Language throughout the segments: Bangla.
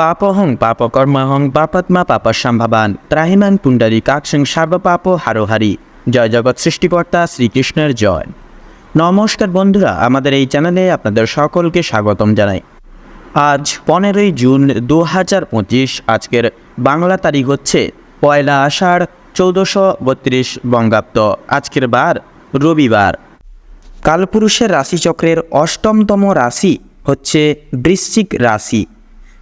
পাপহং পাপকর্মহং পাপাত্মা পাপসম্ভবান ত্রাহিমান পুণ্ডরী কাক্ষং সর্বপাপ হারোহারি। জয় জগৎ সৃষ্টিকর্তা শ্রীকৃষ্ণের জয়। নমস্কার বন্ধুরা, আমাদের এই চ্যানেলে আপনাদের সকলকে স্বাগতম জানাই। আজ পনেরোই জুন দু হাজার পঁচিশ, আজকের বাংলা তারিখ হচ্ছে পয়লা আষাঢ় চৌদ্দশো বত্রিশ বঙ্গাব্দ। আজকের বার রবিবার। কালপুরুষের রাশিচক্রের অষ্টমতম রাশি হচ্ছে বৃশ্চিক রাশি।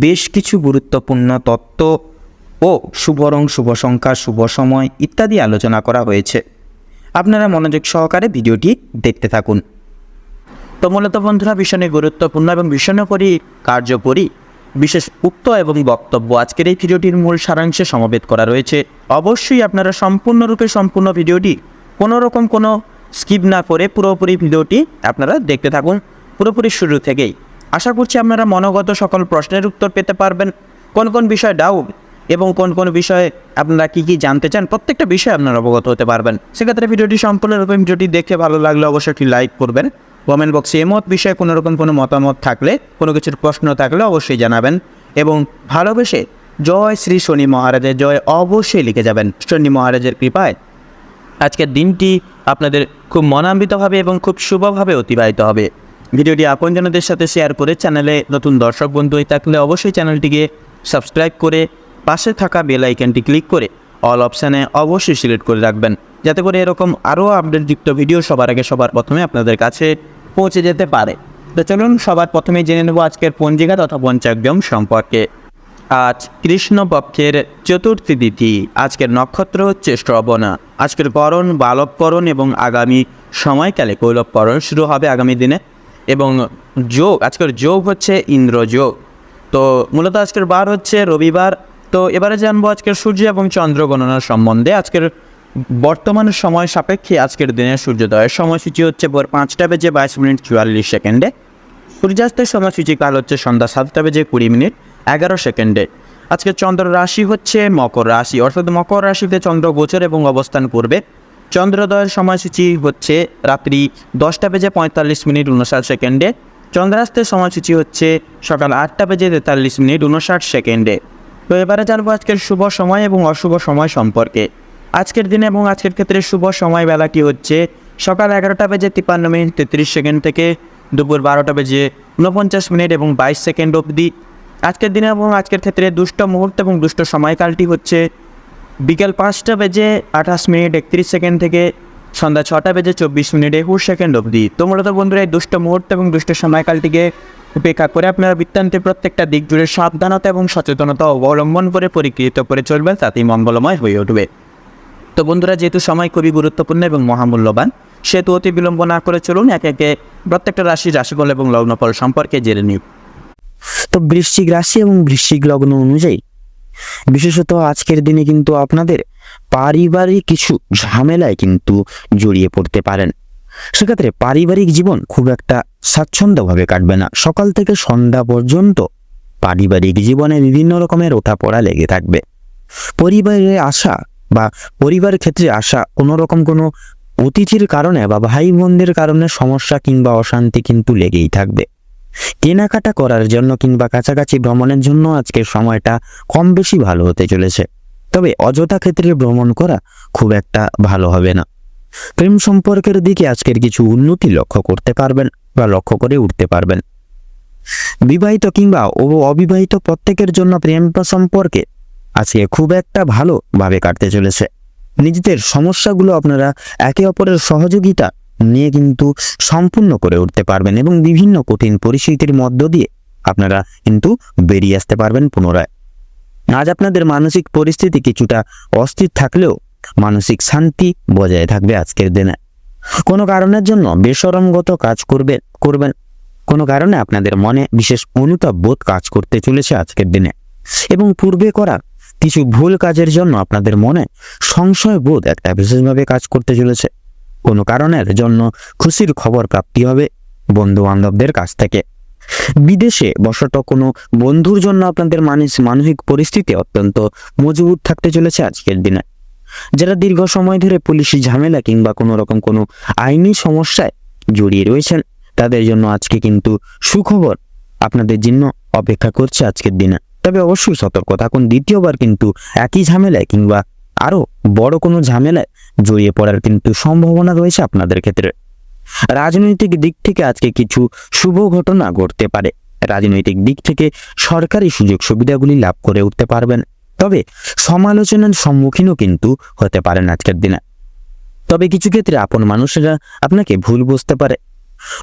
বেশ কিছু গুরুত্বপূর্ণ তত্ত্ব ও শুভ রং শুভ সংখ্যা শুভ সময় ইত্যাদি আলোচনা করা হয়েছে। আপনারা মনোযোগ সহকারে ভিডিওটি দেখতে থাকুন। তো মূলত বন্ধুরা ভীষণই গুরুত্বপূর্ণ এবং ভীষণকরই কার্যকরী, বিশেষ উক্ত এবং বক্তব্য আজকের এই ভিডিওটির মূল সারাংশে সমবেত করা রয়েছে। অবশ্যই আপনারা সম্পূর্ণরূপে সম্পূর্ণ ভিডিওটি কোনো রকম কোনো স্কিপ না করে পুরোপুরি ভিডিওটি আপনারা দেখতে থাকুন। পুরোপুরি শুরু থেকেই আশা করছি আপনারা মনোগত সকল প্রশ্নের উত্তর পেতে পারবেন। কোন কোন বিষয় ডাউট এবং কোন কোন বিষয়ে আপনারা কী কী জানতে চান, প্রত্যেকটা বিষয়ে আপনারা অবগত হতে পারবেন। সেক্ষেত্রে ভিডিওটি সম্পূর্ণরূপে ভিডিওটি দেখে ভালো লাগলে অবশ্যই একটি লাইক করবেন। কমেন্ট বক্সে এমত বিষয়ে কোনো রকম কোনো মতামত থাকলে, কোনো কিছুর প্রশ্ন থাকলে অবশ্যই জানাবেন এবং ভালোবেসে জয় শ্রী শনি মহারাজের জয় অবশ্যই লিখে যাবেন। শনি মহারাজের কৃপায় আজকের দিনটি আপনাদের খুব মনান্বিতভাবে এবং খুব শুভভাবে অতিবাহিত হবে। ভিডিওটি আপনজনদের সাথে শেয়ার করে চ্যানেলে নতুন দর্শক বন্ধু হয়ে থাকলে অবশ্যই চ্যানেলটিকে সাবস্ক্রাইব করে পাশে থাকা বেল আইকনটি ক্লিক করে অল অপশানে অবশ্যই সিলেক্ট করে রাখবেন। যাতে করে এরকম আরও আপডেটযুক্ত ভিডিও সবার আগে সবার প্রথমে আপনাদের কাছে পৌঁছে যেতে পারে। তো চলুন সবার প্রথমে জেনে নেব আজকের পঞ্জিকা তথা পঞ্চাগ্যম সম্পর্কে। আজ কৃষ্ণপক্ষের চতুর্থী তিথি, আজকের নক্ষত্র হচ্ছে শ্রবণা। আজকের করণ বালবকরণ এবং আগামী সময়কালে কৈলবকরণ শুরু হবে আগামী দিনে। এবং যোগ, আজকের যোগ হচ্ছে ইন্দ্রযোগ তো মূলত আজকের বার হচ্ছে রবিবার। তো এবারে জানব আজকের সূর্য এবং চন্দ্র গণনার সম্বন্ধে। আজকের বর্তমান সময় সাপেক্ষে আজকের দিনের সূর্যোদয়ের সময়সূচি হচ্ছে ভোর পাঁচটা বেজে বাইশ মিনিট চুয়াল্লিশ সেকেন্ডে। সূর্যাস্তের সময়সূচি কাল হচ্ছে সন্ধ্যা সাতটা বেজে কুড়ি মিনিট এগারো সেকেন্ডে। আজকে চন্দ্র রাশি হচ্ছে মকর রাশি। অর্থাৎ মকর রাশিতে চন্দ্র গোচর এবং অবস্থান করবে। চন্দ্রোদয়ের সময়সূচি হচ্ছে রাত্রি দশটা বেজে পঁয়তাল্লিশ মিনিট উনষাট সেকেন্ডে। চন্দ্রাস্তের সময়সূচি হচ্ছে সকাল আটটা বেজে তেতাল্লিশ মিনিট উনষাট সেকেন্ডে। তো এবারে জানব আজকের শুভ সময় এবং অশুভ সময় সম্পর্কে। আজকের দিনে এবং আজকের ক্ষেত্রে শুভ সময় বেলাটি হচ্ছে সকাল এগারোটা বেজে তিপ্পান্ন মিনিট তেত্রিশ সেকেন্ড থেকে দুপুর বারোটা বেজে ঊনপঞ্চাশ মিনিট এবং বাইশ সেকেন্ড অবধি। আজকের দিনে এবং আজকের ক্ষেত্রে দুষ্ট মুহূর্ত এবং দুষ্ট সময়কালটি হচ্ছে বিকেল পাঁচটা বেজে আঠাশ মিনিট একত্রিশ সেকেন্ড থেকে সন্ধ্যা ছটা বেজে চব্বিশ মিনিট একুশ সেকেন্ড অবধি। তো মূলত বন্ধুরা, এই দুষ্ট মুহূর্ত এবং দুষ্ট সময়কালটিকে উপেক্ষা করে আপনারা বৃত্তান্তের প্রত্যেকটা দিক জুড়ে সাবধানতা এবং সচেতনতা অবলম্বন করে পরিকৃত করে চলবেন, তাতেই মঙ্গলময় হয়ে উঠবে। তো বন্ধুরা, যেহেতু সময় খুবই গুরুত্বপূর্ণ এবং মহামূল্যবান, সেহেতু অতি বিলম্ব না করে চলুন একে একে প্রত্যেকটা রাশি রাশিফল এবং লগ্নফল সম্পর্কে জেনে নিই। তো বৃশ্চিক রাশি এবং বৃশ্চিক লগ্ন অনুযায়ী বিশেষত আজকের দিনে কিন্তু আপনাদের পারিবারিক কিছু ঝামেলায় কিন্তু জড়িয়ে পড়তে পারেন। সেক্ষেত্রে পারিবারিক জীবন খুব একটা স্বাচ্ছন্দ্যভাবে কাটবে না। সকাল থেকে সন্ধ্যা পর্যন্ত পারিবারিক জীবনে বিভিন্ন রকমের ওঠাপড়া লেগে থাকবে। পরিবারে আসা বা পরিবারের ক্ষেত্রে আসা কোনো রকম কোনো অতিথির কারণে বা ভাই বোনদের কারণে সমস্যা কিংবা অশান্তি কিন্তু লেগেই থাকবে। কেনাকাটা করার জন্য কিংবা কাছাকাছি ভ্রমণের জন্য আজকের সময়টা কম বেশি ভালো হতে চলেছে। তবে অযথা ক্ষেত্রে ভ্রমণ করা খুব একটা ভালো হবে না। প্রেম সম্পর্কের দিকে আজকের কিছু উন্নতি লক্ষ্য করতে পারবেন বা লক্ষ্য করে উঠতে পারবেন। বিবাহিত কিংবা ও অবিবাহিত প্রত্যেকের জন্য প্রেম সম্পর্কে আজকে খুব একটা ভালোভাবে কাটতে চলেছে। নিজেদের সমস্যাগুলো আপনারা একে অপরের সহযোগিতা নিয়ে কিন্তু সম্পূর্ণ করে উঠতে পারবেন এবং বিভিন্ন কঠিন পরিস্থিতির মধ্য দিয়ে আপনারা কিন্তু বেরিয়ে আসতে পারবেন পুনরায়। আজ আপনাদের মানসিক পরিস্থিতি কিছুটা অস্থির থাকলেও মানসিক শান্তি বজায় থাকবে আজকের দিনে। কোনো কারণের জন্য বেসরমগত কাজ করবে করবেন। কোনো কারণে আপনাদের মনে বিশেষ অনুতাপ বোধ কাজ করতে চলেছে আজকের দিনে। এবং পূর্বে করা কিছু ভুল কাজের জন্য আপনাদের মনে সংশয় বোধ একটা বিশেষভাবে কাজ করতে চলেছে। কোনো কারণের জন্য খুশির খবর প্রাপ্তি হবে বন্ধু বান্ধবদের কাছ থেকে। বিদেশে বসত কোনো বন্ধুর জন্য আপনাদের মানুষ মানসিক পরিস্থিতি অত্যন্ত মজবুত থাকতে চলেছে আজকের দিনে। যারা দীর্ঘ সময় ধরে পুলিশি ঝামেলা কিংবা কোনো রকম কোনো আইনি সমস্যায় জড়িয়ে রয়েছেন, তাদের জন্য আজকে কিন্তু সুখবর আপনাদের জন্য অপেক্ষা করছে আজকের দিনে। তবে অবশ্যই সতর্ক থাকুন, দ্বিতীয়বার কিন্তু একই ঝামেলায় কিংবা আরও বড় কোনো ঝামেলায় জড়িয়ে পড়ার কিন্তু সম্ভাবনা রয়েছে আপনাদের ক্ষেত্রে। রাজনৈতিক দিক থেকে আজকে কিছু শুভ ঘটনা ঘটতে পারে। রাজনৈতিক দিক থেকে সরকারি সুযোগ সুবিধাগুলি লাভ করে উঠতে পারবেন। তবে সমালোচনার সম্মুখীনও কিন্তু হতে পারেন আজকের দিনে। তবে কিছু ক্ষেত্রে আপন মানুষেরা আপনাকে ভুল বুঝতে পারে।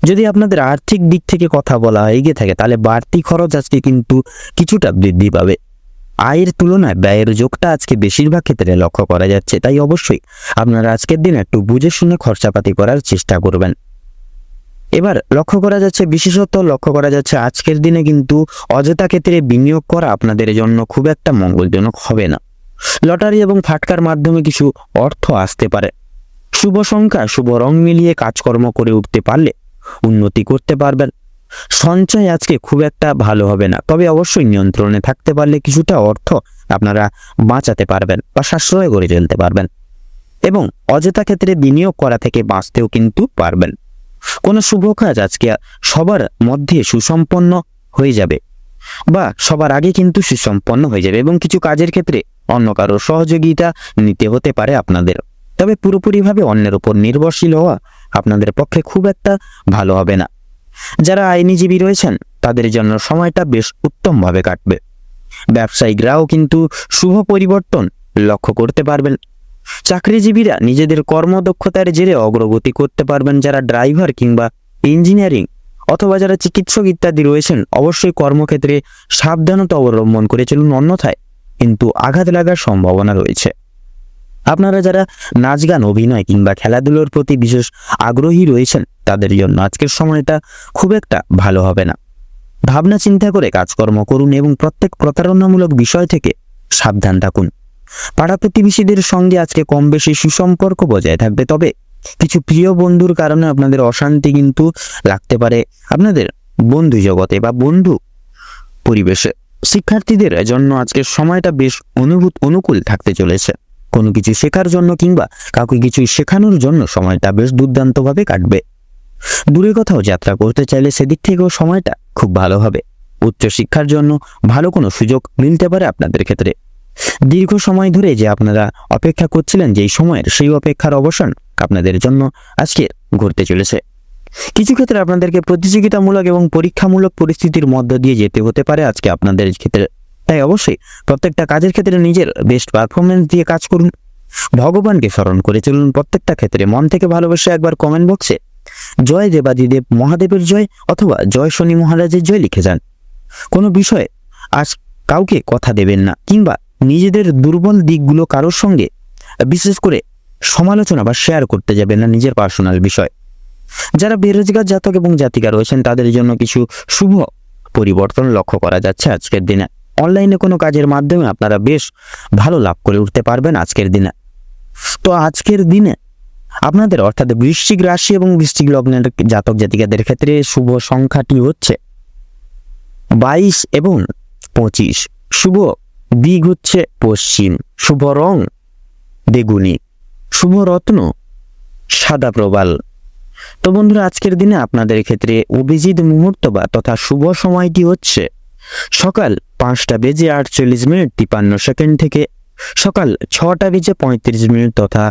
যদি আপনাদের আর্থিক দিক থেকে কথা বলা হয়ে গিয়ে থাকে, তাহলে বাড়তি খরচ আজকে কিন্তু কিছুটা বৃদ্ধি পাবে। আয়ের তুলনায় ব্যয়ের যোগটা আজকে বেশিরভাগ ক্ষেত্রে লক্ষ্য করা যাচ্ছে, তাই অবশ্যই আপনারা আজকের দিন একটু বুঝে শুনে খরচাপাতি করার চেষ্টা করবেন। এবার লক্ষ্য করা যাচ্ছে, বিশেষত লক্ষ্য করা যাচ্ছে আজকের দিনে কিন্তু অযথা ক্ষেত্রে বিনিয়োগ করা আপনাদের জন্য খুব একটা মঙ্গলজনক হবে না। লটারি এবং ফাটকার মাধ্যমে কিছু অর্থ আসতে পারে। শুভ সংখ্যা, শুভ রং মিলিয়ে কাজকর্ম করে উঠতে পারলে উন্নতি করতে পারবেন। সঞ্চয় আজকে খুব একটা ভালো হবে না। তবে অবশ্যই নিয়ন্ত্রণে থাকতে পারলে কিছুটা অর্থ আপনারা বাঁচাতে পারবেন বা সাশ্রয় করে চলতে পারবেন এবং অযথা ক্ষেত্রে বিনিয়োগ করা থেকে বাঁচতেও কিন্তু পারবেন। কোনো শুভ কাজ আজকে সবার মধ্যে সুসম্পন্ন হয়ে যাবে বা সবার আগে কিন্তু সুসম্পন্ন হয়ে যাবে এবং কিছু কাজের ক্ষেত্রে অন্য কারও সহযোগিতা নিতে হতে পারে আপনাদের। তবে পুরোপুরিভাবে অন্যের উপর নির্ভরশীল হওয়া আপনাদের পক্ষে খুব একটা ভালো হবে না। যারা আইনজীবী রয়েছেন, তাদের জন্য সময়টা বেশ উত্তমভাবে কাটবে। ব্যবসায়িকরাও কিন্তু শুভ পরিবর্তন লক্ষ্য করতে পারবেন। চাকরিজীবীরা নিজেদের কর্মদক্ষতার জেরে অগ্রগতি করতে পারবেন। যারা ড্রাইভার কিংবা ইঞ্জিনিয়ারিং অথবা যারা চিকিৎসক ইত্যাদি রয়েছেন, অবশ্যই কর্মক্ষেত্রে সাবধানতা অবলম্বন করে চলুন। অন্যথায় কিন্তু আঘাত লাগার সম্ভাবনা রয়েছে। আপনারা যারা নাচ গান, অভিনয় কিংবা খেলাধুলোর প্রতি বিশেষ আগ্রহী রয়েছেন, তাদের জন্য আজকের সময়টা খুব একটা ভালো হবে না। ভাবনা চিন্তা করে কাজকর্ম করুন এবং প্রত্যেক প্রতারণামূলক বিষয় থেকে সাবধান থাকুন। পাড়া প্রতিবেশীদের সঙ্গে আজকে কম বেশি সুসম্পর্ক বজায় থাকবে, তবে কিছু প্রিয় বন্ধুর কারণে আপনাদের অশান্তি কিন্তু লাগতে পারে। আপনাদের বন্ধু জগতে বা বন্ধু পরিবেশে শিক্ষার্থীদের জন্য আজকের সময়টা বেশ অনুভূত, অনুকূল থাকতে চলেছে। কোনো কিছু শেখার জন্য কিংবা কাউকে কিছু শেখানোর জন্য সময়টা বেশ দুর্দান্তভাবে কাটবে। দূরে কোথাও যাত্রা করতে চাইলে সেদিক থেকেও সময়টা খুব ভালো হবে। উচ্চশিক্ষার জন্য ভালো কোনো সুযোগ মিলতে পারে আপনাদের ক্ষেত্রে। দীর্ঘ সময় ধরে যে আপনারা অপেক্ষা করছিলেন, যেই সময়ের সেই অপেক্ষার অবসান আপনাদের জন্য আজকে ঘটতে চলেছে। কিছু ক্ষেত্রে আপনাদেরকে প্রতিযোগিতামূলক এবং পরীক্ষামূলক পরিস্থিতির মধ্য দিয়ে যেতে হতে পারে আজকে আপনাদের ক্ষেত্রে। তাই অবশ্যই প্রত্যেকটা কাজের ক্ষেত্রে নিজের বেস্ট পারফরমেন্স দিয়ে কাজ করুন। ভগবানকে স্মরণ করে চলুন প্রত্যেকটা ক্ষেত্রে মন থেকে ভালোবেসে একবার কমেন্ট বক্সে জয় দেবাদিদেব মহাদেবের জয় অথবা জয় শনি মহারাজের জয় লিখে যান। কোনো বিষয়ে আজ কাউকে কথা দেবেন না কিংবা নিজেদের দুর্বল দিকগুলো কারোর সঙ্গে বিশেষ করে সমালোচনা বা শেয়ার করতে যাবেন না নিজের পার্সোনাল বিষয়। যারা বেরোজগার জাতক এবং জাতিকা রয়েছেন তাদের জন্য কিছু শুভ পরিবর্তন লক্ষ্য করা যাচ্ছে আজকের দিনে। অনলাইনে কোনো কাজের মাধ্যমে আপনারা বেশ ভালো লাভ করে উঠতে পারবেন আজকের দিনে। তো আজকের দিনে আপনাদের অর্থাৎ বৃশ্চিক রাশি এবং বৃশ্চিক লগ্নের জাতক জাতিকাদের ক্ষেত্রে শুভ সংখ্যাটি হচ্ছে বাইশ এবং পঁচিশ। শুভ দিক হচ্ছে পশ্চিম। শুভ রং বেগুনি। শুভ রত্ন সাদা প্রবাল। তো বন্ধুরা, আজকের দিনে আপনাদের ক্ষেত্রে অভিজিৎ মুহূর্ত বা তথা শুভ সময়টি হচ্ছে সকাল পাঁচটা বেজে আটচল্লিশ মিনিট তিপান্ন সেকেন্ড থেকে সকাল ছটা বেজে পঁয়ত্রিশ মিনিট তথা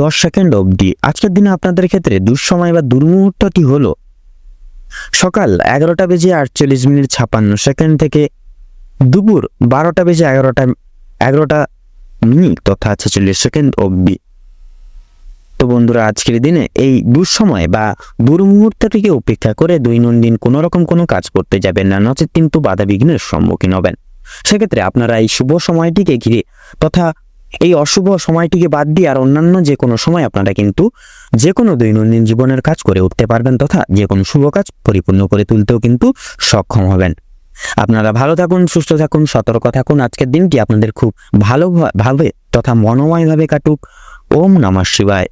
দশ সেকেন্ড অবধি। আজকের দিনে আপনাদের ক্ষেত্রে দুঃসময় বা দুর্মুহূর্তটি হলো? সকাল এগারোটা বেজে আটচল্লিশ মিনিট ছাপান্ন সেকেন্ড থেকে দুপুর বারোটা বেজে এগারোটা এগারোটা মিনিট তথা ছেচল্লিশ সেকেন্ড অবধি। তো বন্ধুরা, আজকের দিনে এই দুঃসময় বা দুর্মুহূর্তটিকে উপেক্ষা করে দৈনন্দিন কোনো রকম কোনো কাজ করতে যাবেন না, নচেত কিন্তু বাধা বিঘ্নের সম্মুখীন হবেন। সেক্ষেত্রে আপনারা এই শুভ সময়টিকে ঘিরে তথা এই অশুভ সময়টিকে বাদ দিয়ে আর অন্যান্য যে কোনো সময় আপনারা কিন্তু যে কোনো দৈনন্দিন জীবনের কাজ করে উঠতে পারবেন তথা যে কোনো শুভ কাজ পরিপূর্ণ করে তুলতেও কিন্তু সক্ষম হবেন। আপনারা ভালো থাকুন, সুস্থ থাকুন, সতর্ক থাকুন। আজকের দিনটি আপনাদের খুব ভালোভাবে তথা মনোময়ভাবে কাটুক। ওম নমঃ শিবায়।